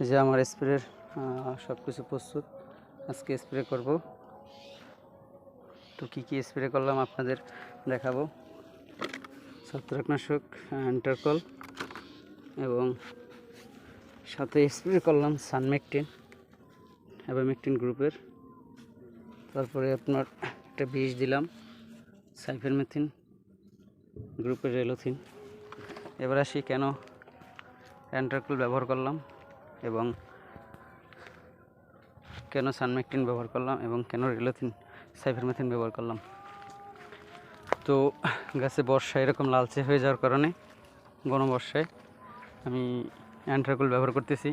যে আমার স্প্রের সব কিছু প্রস্তুত। আজকে স্প্রে করব। তো কী কী স্প্রে করলাম আপনাদের দেখাবো। ছত্রাকনাশক, অ্যান্টারকল এবং সাথে স্প্রে করলাম সানমেকটিন, অ্যাবামেকটিন গ্রুপের। তারপরে আপনার একটা বিষ দিলাম, সাইফেরমেথিন গ্রুপের রেলোথিন। এবার আসি কেন অ্যান্টারকুল ব্যবহার করলাম। এবং কেন সানমেকটিন ব্যবহার করলাম এবং কেন রেলোথিন, সাইফারমেথিন ব্যবহার করলাম। তো গাছে বর্ষা এরকম লালচে হয়ে যাওয়ার কারণে গণবর্ষায় আমি অ্যান্ট্রাকুল ব্যবহার করতেছি।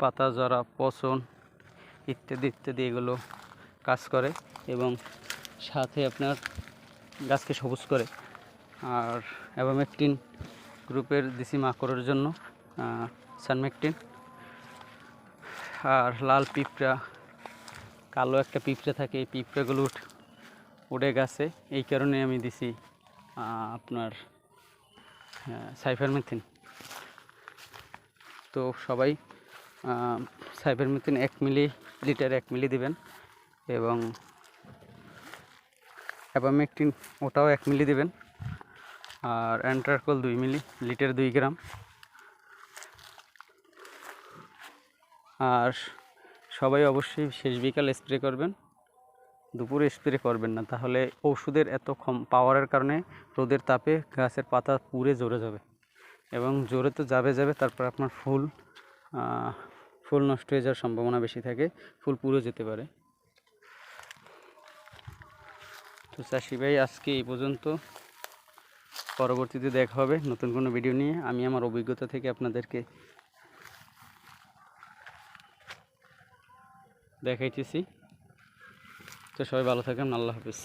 পাতা, জরা, পচন ইত্যাদি ইত্যাদি এগুলো কাজ করে এবং সাথে আপনার গাছকে সবুজ করে। আর অ্যাবামেকটিন গ্রুপের দিসি মাকড়ের জন্য সানমেকটিন। আর লাল পিঁপড়া, কালো একটা পিঁপড়ে থাকে, এই পিঁপড়াগুলো উড়ে গেছে। এই কারণে আমি দিছি আপনার সাইফারমেথিন। তো সবাই সাইফারমেথিন এক মিলি লিটার এক মিলি দিবেন এবং অ্যাবামেকটিন ওটাও এক মিলি দিবেন। আর অ্যান্ট্রাকল দুই মিলি লিটার দুই গ্রাম। আর সবাই অবশ্যই শেষ বিকাল স্প্রে করবেন। দুপুরে স্প্রে করবেন না, তাহলে ওষুধের এত কম পাওয়ারের কারণে রোদের তাপে গাছের পাতা পুড়ে জোরে যাবে এবং জোরে তো যাবে যাবে, তারপর আপনার ফুল ফুল নষ্ট হয়ে যাওয়ার সম্ভাবনা বেশি থাকে, ফুল পুড়ে যেতে পারে। তো চাষি ভাই, আজকে এই পর্যন্ত। পরবর্তীতে দেখা হবে নতুন কোনো ভিডিও নিয়ে। আমি আমার অভিজ্ঞতা থেকে আপনাদেরকে দেখাইতেছি। তো সবাই ভালো থাকেন আল্লাহ হাফিজ।